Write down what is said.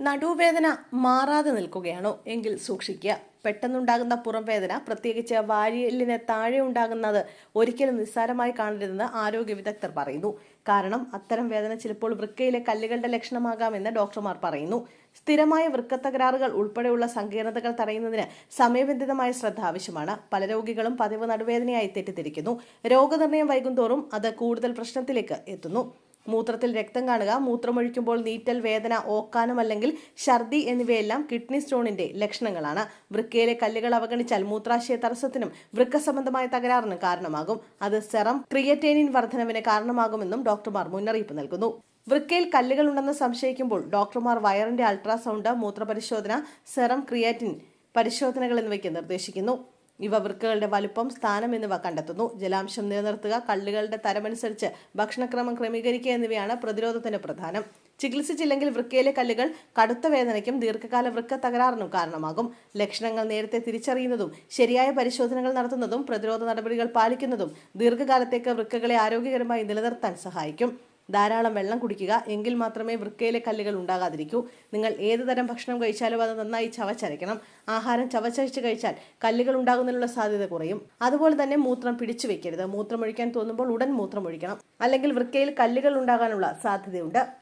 നടുവേദന മാറാതെ നിൽക്കുകയാണോ? എങ്കിൽ സൂക്ഷിക്കുക. പെട്ടെന്നുണ്ടാകുന്ന പുറം വേദന പ്രത്യേകിച്ച് വാരിയലിന് താഴെ ഉണ്ടാകുന്നത് ഒരിക്കലും നിസ്സാരമായി കാണരുതെന്ന് ആരോഗ്യ വിദഗ്ധർ പറയുന്നു. കാരണം അത്തരം വേദന ചിലപ്പോൾ വൃക്കയിലെ കല്ലുകളുടെ ലക്ഷണമാകാമെന്ന് ഡോക്ടർമാർ പറയുന്നു. സ്ഥിരമായ വൃക്ക തകരാറുകൾ ഉൾപ്പെടെയുള്ള സങ്കീർണതകൾ തടയുന്നതിന് സമയബന്ധിതമായ ശ്രദ്ധ ആവശ്യമാണ്. പല രോഗികളും പതിവ് നടുവേദനയായി തെറ്റിദ്ധരിക്കുന്നു. രോഗനിർണയം വൈകുന്തോറും അത് കൂടുതൽ പ്രശ്നത്തിലേക്ക് എത്തുന്നു. മൂത്രത്തിൽ രക്തം കാണുക മൂത്രമൊഴിക്കുമ്പോൾ നീറ്റൽ വേദന ഓക്കാനം അല്ലെങ്കിൽ ഛർദി എന്നിവയെല്ലാം കിഡ്നി സ്റ്റോണിന്റെ ലക്ഷണങ്ങളാണ്. വൃക്കയിലെ കല്ലുകൾ അവഗണിച്ചാൽ മൂത്രാശയ തടസ്സത്തിനും വൃക്ക സംബന്ധമായ തകരാറിനും കാരണമാകും. അത് സെറം ക്രിയറ്റേനിൻ വർധനവിന് കാരണമാകുമെന്നും ഡോക്ടർമാർ മുന്നറിയിപ്പ് നൽകുന്നു. വൃക്കയിൽ കല്ലുകൾ ഉണ്ടെന്ന് സംശയിക്കുമ്പോൾ ഡോക്ടർമാർ വയറിന്റെ അൾട്രാസൗണ്ട് മൂത്രപരിശോധന സെറം ക്രിയാറ്റിൻ പരിശോധനകൾ എന്നിവയ്ക്ക് നിർദ്ദേശിക്കുന്നു. ഇവ വൃക്കകളുടെ വലുപ്പം സ്ഥാനം എന്നിവ കണ്ടെത്തുന്നു. ജലാംശം നിലനിർത്തുക കള്ളുകളുടെ തരമനുസരിച്ച് ഭക്ഷണക്രമം ക്രമീകരിക്കുക എന്നിവയാണ് പ്രതിരോധത്തിന് പ്രധാനം. ചികിത്സിച്ചില്ലെങ്കിൽ വൃക്കയിലെ കല്ലുകൾ കടുത്ത വേദനയ്ക്കും ദീർഘകാല വൃക്ക തകരാറിനും കാരണമാകും. ലക്ഷണങ്ങൾ നേരത്തെ തിരിച്ചറിയുന്നതും ശരിയായ പരിശോധനകൾ നടത്തുന്നതും പ്രതിരോധ നടപടികൾ പാലിക്കുന്നതും ദീർഘകാലത്തേക്ക് വൃക്കകളെ ആരോഗ്യകരമായി നിലനിർത്താൻ സഹായിക്കും. ധാരാളം വെള്ളം കുടിക്കുക. എങ്കിൽ മാത്രമേ വൃക്കയിലെ കല്ലുകൾ ഉണ്ടാകാതിരിക്കൂ. നിങ്ങൾ ഏത് തരം ഭക്ഷണം കഴിച്ചാലും അത് നന്നായി ചവച്ചരയ്ക്കണം. ആഹാരം ചവച്ചരച്ച് കഴിച്ചാൽ കല്ലുകൾ ഉണ്ടാകുന്നതിനുള്ള സാധ്യത കുറയും. അതുപോലെ തന്നെ മൂത്രം പിടിച്ചു വെക്കരുത്. മൂത്രമൊഴിക്കാൻ തോന്നുമ്പോൾ ഉടൻ മൂത്രമൊഴിക്കണം. അല്ലെങ്കിൽ വൃക്കയിൽ കല്ലുകൾ ഉണ്ടാകാനുള്ള സാധ്യതയുണ്ട്.